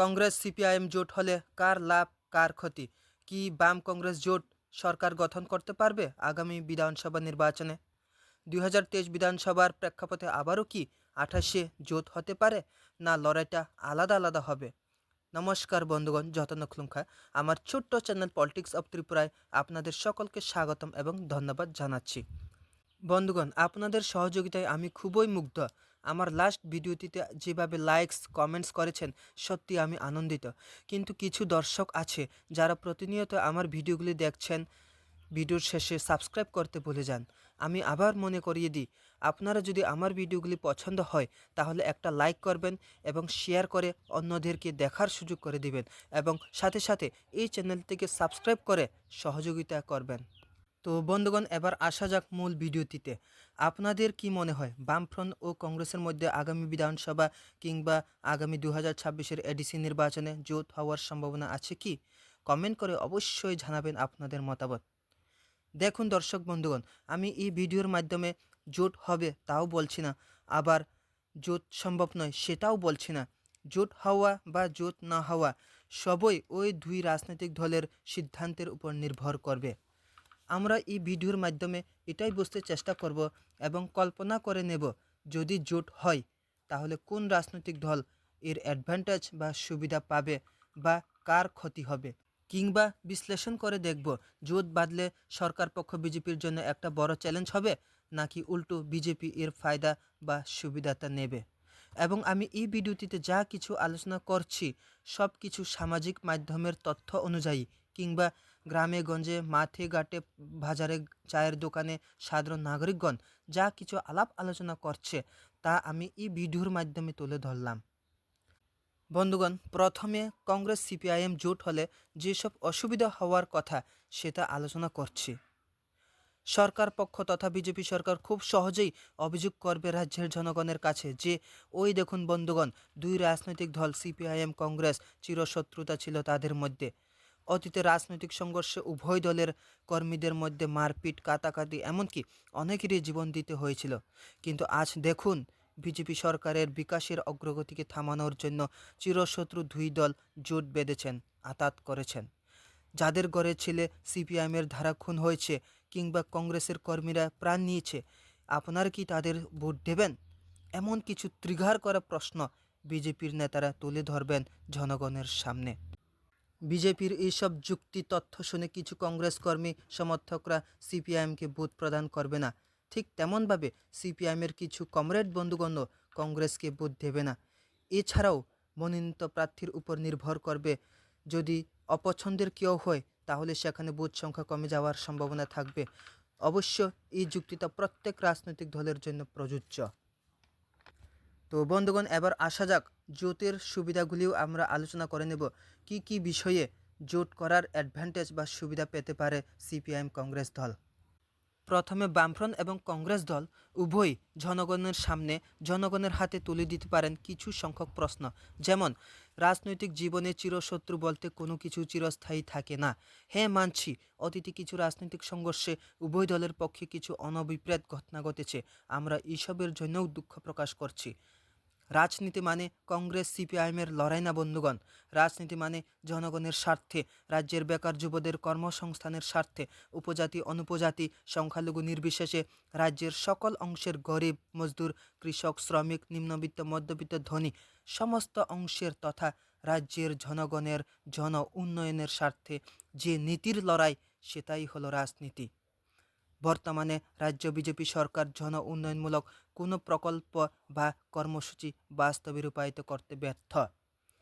Congress CPIM জোট হলে কার লাভ, কার ক্ষতি? কি বাম কংগ্রেস জোট সরকার গঠন করতে পারবে আগামী বিধানসভা নির্বাচনে? দুই বিধানসভার প্রেক্ষাপটে আবারও কি আঠাশে জোট হতে পারে না লড়াইটা আলাদা আলাদা হবে? নমস্কার বন্ধুগণ, যতন খুলুমখা আমার ছোট্ট চ্যানেল পলিটিক্স অফ ত্রিপুরায় আপনাদের সকলকে স্বাগতম এবং ধন্যবাদ জানাচ্ছি। বন্ধুগণ, আপনাদের সহযোগিতায় আমি খুবই মুগ্ধ। আমার লাস্ট ভিডিওটিতে যেভাবে লাইকস কমেন্টস করেছেন, সত্যি আমি আনন্দিত। কিন্তু কিছু দর্শক আছে যারা প্রতিনিয়ত আমার ভিডিওগুলি দেখছেন, ভিডিওর শেষে সাবস্ক্রাইব করতে ভুলে যান। আমি আবার মনে করিয়ে দিই, আপনারা যদি আমার ভিডিওগুলি পছন্দ হয়, তাহলে একটা লাইক করবেন এবং শেয়ার করে অন্যদেরকে দেখার সুযোগ করে দিবেন এবং সাথে সাথে এই চ্যানেলটিকে সাবস্ক্রাইব করে সহযোগিতা করবেন। তো বন্ধুগণ, এবার আসা যাক মূল ভিডিওটিতে। আপনাদের কি মনে হয়, বামফ্রন্ট ও কংগ্রেসের মধ্যে আগামী বিধানসভা কিংবা আগামী দু হাজার ছাব্বিশের এডিসি নির্বাচনে জোট হওয়ার সম্ভাবনা আছে কি? কমেন্ট করে অবশ্যই জানাবেন আপনাদের মতামত। দেখুন দর্শক বন্ধুগণ, আমি এই ভিডিওর মাধ্যমে জোট হবে তাও বলছি না, আবার জোট সম্ভব নয় সেটাও বলছি না। জোট হওয়া বা জোট না হওয়া সবই ওই দুই রাজনৈতিক দলের সিদ্ধান্তের উপর নির্ভর করবে। আমরা এই ভিডিওর মাধ্যমে এটাই বুঝতে চেষ্টা করব এবং কল্পনা করে নেব যদি জোট হয়, তাহলে কোন রাজনৈতিক দল এর অ্যাডভান্টেজ বা সুবিধা পাবে বা কার ক্ষতি হবে? কিংবা বিশ্লেষণ করে দেখব, জোট বাদলে সরকার পক্ষ বিজেপির জন্য একটা বড় চ্যালেঞ্জ হবে, নাকি উল্টো বিজেপি এর ফায়দা বা সুবিধাটা নেবে? এবং আমি এই ভিডিওটিতে যা কিছু আলোচনা করছি সব কিছু সামাজিক মাধ্যমের তথ্য অনুযায়ী কিংবা গ্রামে, গঞ্জে, মাঠে, ঘাটে, বাজারে, চায়ের দোকানে সাধারণ নাগরিকগণ যা কিছু আলাপ আলোচনা করছে তা আমি এই ভিডিওর মাধ্যমে তুলে ধরলাম। বন্ধুগণ, প্রথমে কংগ্রেস সিপিআইএম জোট হলে যেসব অসুবিধা হওয়ার কথা সেটা আলোচনা করছি। সরকার পক্ষ তথা বিজেপি সরকার খুব সহজেই অভিযোগ করবে রাজ্যের জনগণের কাছে যে, ওই দেখুন বন্ধুগণ, দুই রাজনৈতিক দল সিপিআইএম কংগ্রেস চিরশত্রুতা ছিল তাদের মধ্যে। অতীতে রাজনৈতিক সংঘর্ষে উভয় দলের কর্মীদের মধ্যে মারপিট কাটাকাটি এমনকি অনেকেরই জীবন দিতে হয়েছিল। কিন্তু আজ দেখুন, বিজেপি সরকারের বিকাশের অগ্রগতিকে থামানোর জন্য চিরশত্রু দুই দল জোট বেঁধেছেন, আতাত করেছেন। যাদের গড়ে ছেলে সিপিআইএমের ধারা খুন হয়েছে কিংবা কংগ্রেসের কর্মীরা প্রাণ নিয়েছে, আপনারা কি তাদের ভোট দেবেন? এমন কিছু ত্রিঘার করা প্রশ্ন বিজেপির নেতারা তুলে ধরবেন জনগণের সামনে। বিজেপির এইসব যুক্তি তথ্য শুনে কিছু কংগ্রেস কর্মী সমর্থকরা সিপিআইএমকে ভোট প্রদান করবে না। ঠিক তেমনভাবে সিপিআইএমের কিছু কমরেড বন্ধুগণও কংগ্রেসকে ভোট দেবে না। এছাড়াও মনোনীত প্রার্থীর উপর নির্ভর করবে। যদি অপছন্দের কেউ হয়, তাহলে সেখানে বুথ সংখ্যা কমে যাওয়ার সম্ভাবনা থাকবে। অবশ্য এই যুক্তিটা প্রত্যেক রাজনৈতিক দলের জন্য প্রযোজ্য। তো বন্ধুগণ, এবার আসা যাক জোটের সুবিধাগুলিও আমরা আলোচনা করে নেব। কি কি বিষয়ে জোট করার অ্যাডভান্টেজ বা সুবিধা পেতে পারে সিপিআইএম কংগ্রেস দল? প্রথমে বামফ্রন্ট এবং কংগ্রেস দল উভয়ই জনগণের সামনে, জনগণের হাতে তুলে দিতে পারেন কিছু সংখ্যক প্রশ্ন। যেমন, রাজনৈতিক জীবনে চিরশত্রু বলতে কোনো কিছু চিরস্থায়ী থাকে না। হ্যাঁ মানছি, অতীতে কিছু রাজনৈতিক সংঘর্ষে উভয় দলের পক্ষে কিছু অনভিপ্রেত ঘটনা ঘটেছে। আমরা এইসবের জন্যও দুঃখ প্রকাশ করছি। রাজনীতি মানে কংগ্রেস সিপিআইএমের লড়াই না, বন্ধুগণ। রাজনীতি মানে জনগণের স্বার্থে, রাজ্যের বেকার যুবদের কর্মসংস্থানের স্বার্থে, উপজাতি, অনুপজাতি, সংখ্যালঘু নির্বিশেষে রাজ্যের সকল অংশের গরিব, মজদুর, কৃষক, শ্রমিক, নিম্নবিত্ত, মধ্যবিত্ত, ধনী সমস্ত অংশের তথা রাজ্যের জনগণের জন উন্নয়নের স্বার্থে যে নীতির লড়াই, সেটাই হলো রাজনীতি। বর্তমানে রাজ্য বিজেপি সরকার জন উন্নয়নমূলক কোনো প্রকল্প বা কর্মসূচি বাস্তবে রূপায়িত করতে ব্যর্থ।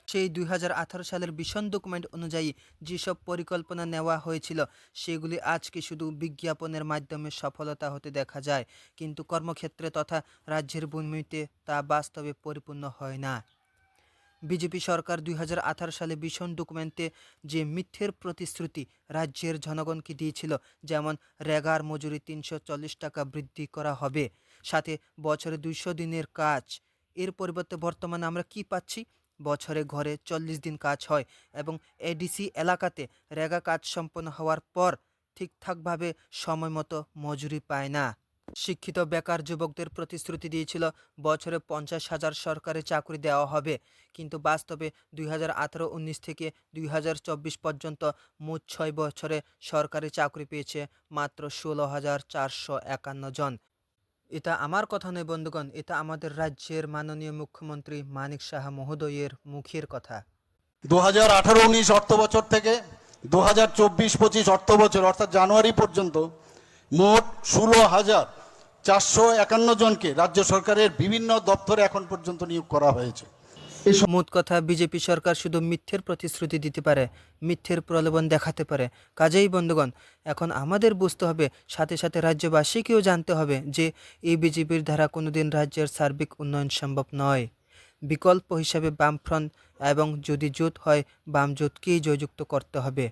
সেই দুই হাজার আঠারো সালের ভীষণ ডকুমেন্ট অনুযায়ী যেসব পরিকল্পনা নেওয়া হয়েছিল, সেগুলি আজকে শুধু বিজ্ঞাপনের মাধ্যমে সফলতা হতে দেখা যায়, কিন্তু কর্মক্ষেত্রে তথা রাজ্যের ভূমিতে তা বাস্তবে পরিপূর্ণ হয় না। বিজেপি সরকার দুই হাজার আঠারো সালে ভীষণ ডকুমেন্টে যে মিথ্যের প্রতিশ্রুতি রাজ্যের জনগণকে দিয়েছিল, যেমন রেগার মজুরি তিনশো চল্লিশ টাকা বৃদ্ধি করা হবে, সাথে বছরে দুইশো দিনের কাজ। এর পরিবর্তে বর্তমানে আমরা কি পাচ্ছি? বছরে ঘরে চল্লিশ দিন কাজ হয় এবং এডিসি এলাকাতে রেগা কাজ সম্পন্ন হওয়ার পর ঠিকঠাকভাবে সময় মতো মজুরি পায় না। শিক্ষিত বেকার যুবকদের প্রতিশ্রুতি দিয়েছিল, বছরে পঞ্চাশ হাজার সরকারি চাকরি দেওয়া হবে। কিন্তু বাস্তবে দুই হাজার আঠারো উনিশ থেকে দুই হাজার চব্বিশ পর্যন্ত মোট ছয় বছরে সরকারি চাকরি পেয়েছে মাত্র ষোলো হাজার চারশো একান্ন জন। এটা আমার কথা নয় বন্ধুগণ, এটা আমাদের রাজ্যের মাননীয় মুখ্যমন্ত্রী মানিক সাহা মহোদয়ের মুখের কথা। দু হাজার আঠারো উনিশ অর্থ বছর থেকে দু হাজার চব্বিশ পঁচিশ অর্থ বছর, অর্থাৎ জানুয়ারি পর্যন্ত মোট ষোলো হাজার চারশো একান্ন জনকে রাজ্য সরকারের বিভিন্ন দপ্তরে এখন পর্যন্ত নিয়োগ করা হয়েছে। মোট কথা, বিজেপি সরকার শুধু মিথ্যের প্রতিশ্রুতি দিতে পারে, মিথ্যের প্রলোভন দেখাতে পারে। কাজেই বন্ধুগণ, এখন আমাদের বুঝতে হবে, সাথে সাথে রাজ্যবাসীকেও জানতে হবে যে এই বিজেপির দ্বারা কোনোদিন রাজ্যের সার্বিক উন্নয়ন সম্ভব নয়। বিকল্প হিসাবে বামফ্রন্ট এবং যদি জোট হয় বাম জোটকেই জয়যুক্ত করতে হবে।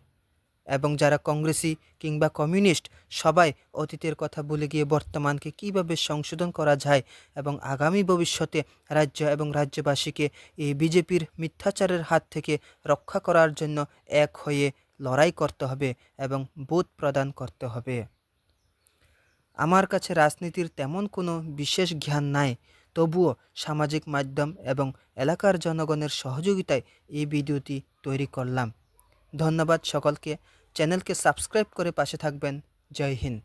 এবং যারা কংগ্রেসি কিংবা কমিউনিস্ট, সবাই অতীতের কথা ভুলে গিয়ে বর্তমানকে কীভাবে সংশোধন করা যায় এবং আগামী ভবিষ্যতে রাজ্য এবং রাজ্যবাসীকে এই বিজেপির মিথ্যাচারের হাত থেকে রক্ষা করার জন্য এক হয়ে লড়াই করতে হবে এবং বোধ প্রদান করতে হবে। আমার কাছে রাজনীতির তেমন কোনো বিশেষ জ্ঞান নাই, তবুও সামাজিক মাধ্যম এবং এলাকার জনগণের সহযোগিতায় এই ভিডিওটি তৈরি করলাম। ধন্যবাদ সকলকে। চ্যানেলকে সাবস্ক্রাইব করে পাশে থাকবেন। জয় হিন্দ।